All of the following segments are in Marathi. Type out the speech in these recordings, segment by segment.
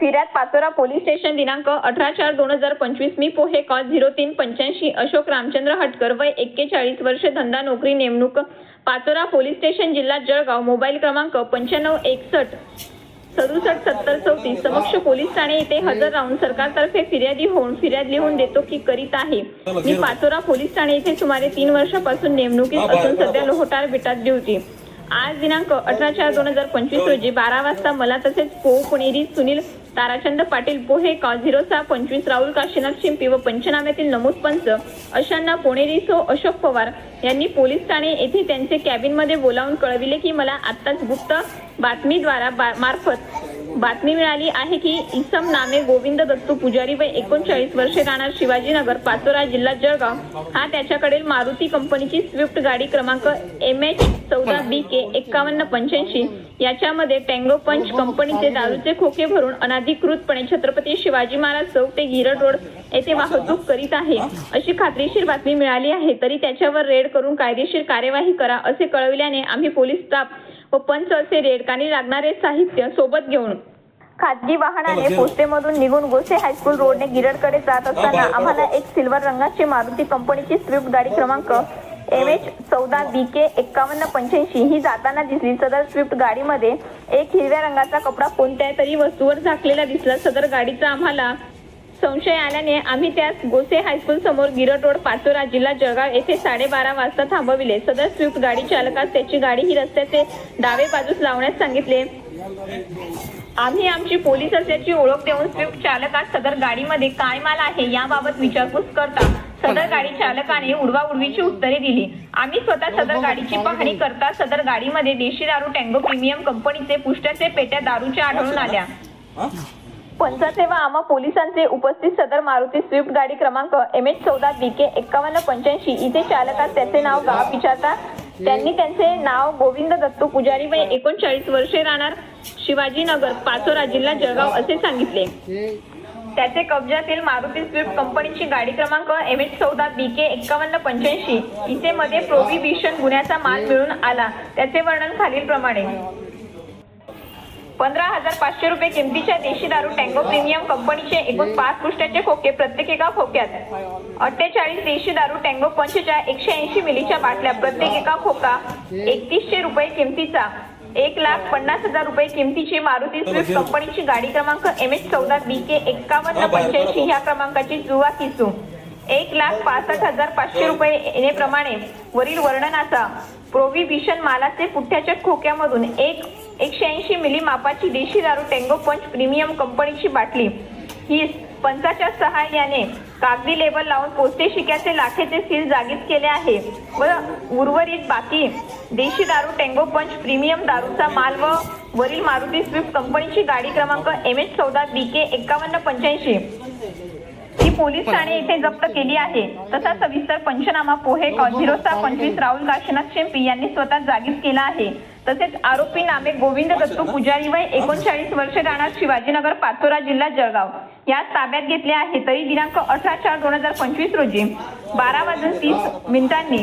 फिर्याद पाचोरा पोलीस स्टेशन दिनांक अठरा चार दोन हजार पंचवीस मी पोहे कॉल झिरो तीन पंच्याऐंशी अशोक रामचंद्र हटकर वय एक्केचाळीस वर्ष धंदा नोकरी नेमणूक पाचोरा पोलीस स्टेशन जिल्हा जळगाव मोबाईल क्रमांक पंच्याण्णव एकसष्ट सदुसष्ट सत्तर चौतीस समक्ष पोलीस ठाणे येथे हजर राहून सरकारतर्फे फिर्यादी होऊन फिर्याद लिहून देतो की करीत आहे. मी पाचोरा पोलीस ठाणे येथे सुमारे तीन वर्षापासून नेमणुकीत असून सध्या लोहोटार बेटात ड्युटी. आज दिनांक अठरा चार दोन हजार पंचवीस रोजी बारा वाजता मला तसेच पो पुणेरी सुनील ताराचंद पाटील पोहे का झिरो सहा पंचवीस राहुल काशीनाथ शिंपी व पंचनाम्यातील नमूद पंच अशांना पुणेरी सो अशोक पवार यांनी पोलीस ठाणे येथे त्यांचे कॅबिनमध्ये बोलावून कळविले की मला आत्ताच गुप्त बातमीद्वारा बा मार्फत बातमी मिळाली आहे की इसम नामे गोविंद दत्तू पुजारी व एकोणचाळीस वर्षे राहणार शिवाजीनगर पाचोरा जिल्हा जळगाव. हा त्याच्याकडील मारुती कंपनीची स्विफ्ट गाडी क्रमांक एम एच चौदा बी के एक्कावन्न पंच्याऐंशी. याच्यामध्ये टँगो पंच कंपनीचे दारूचे खोके भरून अनाधिकृतपणे छत्रपती शिवाजी महाराज चौक ते गिरड रोड येथे वाहतूक करीत आहे. अशी खात्रीशीर बातमी मिळाली आहे तरी त्याच्यावर रेड करून कायदेशीर कार्यवाही करा असे कळविल्याने आम्ही पोलीस स्टाफ व पंच असे रेडकानी लागणारे साहित्य सोबत घेऊन खाजगी वाहनाने पोस्टेमधून निघून गोसे हायस्कूल रोडने गिरडकडे जात असताना आम्हाला एक सिल्वर रंगाची मारुती कंपनीची स्विफ्ट गाडी क्रमांक एम एच चौदा बी के एक्कावन्न पंच्याऐंशी ही जाताना दिसली. सदर स्विफ्ट गाडीमध्ये एक हिरव्या रंगाचा कपडा कोणत्या तरी वस्तूवर झाकलेला दिसला. सदर गाडीचा आम्हाला संशय आल्याने आम्ही त्यास गोसे हायस्कूल समोर गिरट रोड पाचोरा जिल्हा जळगाव येथे साडेबारा वाजता थांबविले. सदर स्विफ्ट गाडी चालकास त्याची गाडी ही रस्त्याचे डावे बाजूस लावण्यास सांगितले. आम्ही आमची पोलीस असल्याची ओळख देऊन स्विफ्ट चालकास सदर गाडीमध्ये काय माल आहे याबाबत विचारपूस करता. सदर गाडी चालकाने उडवाउडवीची उत्तरे दिली. आम्ही स्वतः सदर गाडीची पाहणी करता सदर गाडीमध्ये देशी दारू टँगो प्रीमियम कंपनीचे पुष्ट्याचे पेट्या दारूच्या आढळून आल्या. पंचायत व आमा पोलिसांचे उपस्थित सदर मारुती स्विफ्ट गाडी क्रमांक एम एच चौदा बी के एक्कावन्न पंच्याऐंशी. इथे चालकास त्याचे नाव गाव विचारता. त्यांनी त्यांचे नाव गोविंद दत्तू पुजारी व एकोणचाळीस वर्षे राहणार. शिवाजीनगर पाचोरा जिल्हा जळगाव असे सांगितले. त्याचे कब्जातील मारुती स्विफ्ट कंपनीची गाडी क्रमांक एम एच चौदा बी के एक्कावन्न पंच्याऐंशी. इसे मध्ये प्रोहिबिशन गुन्ह्याचा माल मिळून आला. त्याचे वर्णन खालीलप्रमाणे. पंधरा हजार पाचशे रुपये किमतीच्या देशी दारू टँगो प्रीमियम कंपनीचे एकूण पाच पृष्ठाचे खोके प्रत्येक एका खोक्यात. अठ्ठेचाळीस देशी दारू टँगो पंचच्या एकशे ऐंशी मिलीच्या बाटल्या प्रत्येक एका खोका एकतीसशे रुपये किमतीचा. एक लाख पन्नास हजार रुपये किमतीची मारुती स्विफ्ट कंपनीची गाडी क्रमांक एम एच चौदा बी के एक्कावन्न पंच्याऐंशी ह्या क्रमांकाची जुवा किसू एक लाख पासष्ट हजार पाचशे रुपये येण्याप्रमाणे वरील वर्णनाचा प्रोहिबिशन मालाचे पुठ्ठ्याच्या खोक्यामधून एक एकशे ऐंशी मिली मापाची देशी दारू टेंगो पंच प्रीमियम कंपनीची बाटली. ही पंचाच्या सहाय्याने कागदी लेबल लावून पोस्टे शिक्याचे लाखेचे सील जागीच केले आहे. व उर्वरित बाकी देशी दारू टेंगो पंच प्रीमियम दारूचा माल व वरील मारुती स्विफ्ट कंपनीची गाडी क्रमांक एम एच चौदा बी के एक्कावन्न पंच्याऐंशी. ही पोलीस ठाणे येथे जप्त केली आहे. तसा सविस्तर पंचनामा पोहे झिरो सहा पंचवीस राहुल काशीनाथ शेंपी यांनी स्वतः जागीच केला आहे. तसेच आरोपी नामे गोविंद दत्तू पुजारी वय एकोणचाळीस वर्ष राहणार शिवाजीनगर पाचोरा जिल्हा जळगाव. यास ताब्यात घेतले आहे तरी दिनांक अठरा चार दोन हजार पंचवीस रोजी. बारा वाजून तीस मिनिटांनी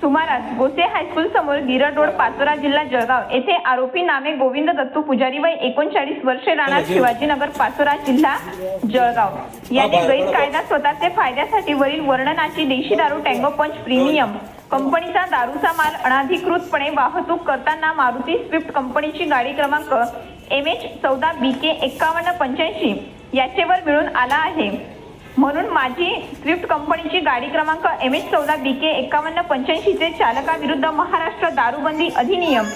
सुमारास गोसे हायस्कूल समोर गिरड रोड पाचोरा जिल्हा जळगाव येथे आरोपी नामे गोविंद दत्तू पुजारी वय एकोणचाळीस वर्षे राहणार शिवाजीनगर पाचोरा जिल्हा जळगाव. याने गैरकायदा स्वतःचे फायद्यासाठी वरील वर्णनाची देशी दारू टँगो पंच प्रीमियम कंपनीचा दारूचा माल अनाधिकृतपणे वाहतूक करताना मारुती स्विफ्ट कंपनीची गाडी क्रमांक एम एच चौदा बी के एक्कावन्न पंच्याऐंशी याचेवर मिळून आला आहे. म्हणून माझी स्विफ्ट कंपनीची गाडी क्रमांक एम एच चौदा बी के एक्कावन्न पंच्याऐंशीचे चालकाविरुद्ध महाराष्ट्र दारूबंदी अधिनियम.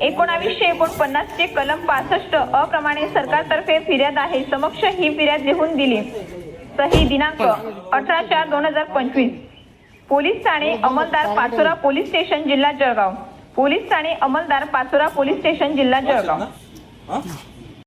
एकोणावीसशे एकोणपन्नासचे कलम पासष्ट अप्रमाणे सरकारतर्फे फिर्याद आहे. समक्ष ही फिर्याद लिहून दिली. सही दिनांक अठरा चार दोन हजार पंचवीस. पोलीस ठाणे अंमलदार पाचोरा पोलीस स्टेशन जिल्हा जळगाव. पोलीस ठाणे अंमलदार पाचोरा पोलीस स्टेशन जिल्हा जळगाव. हा?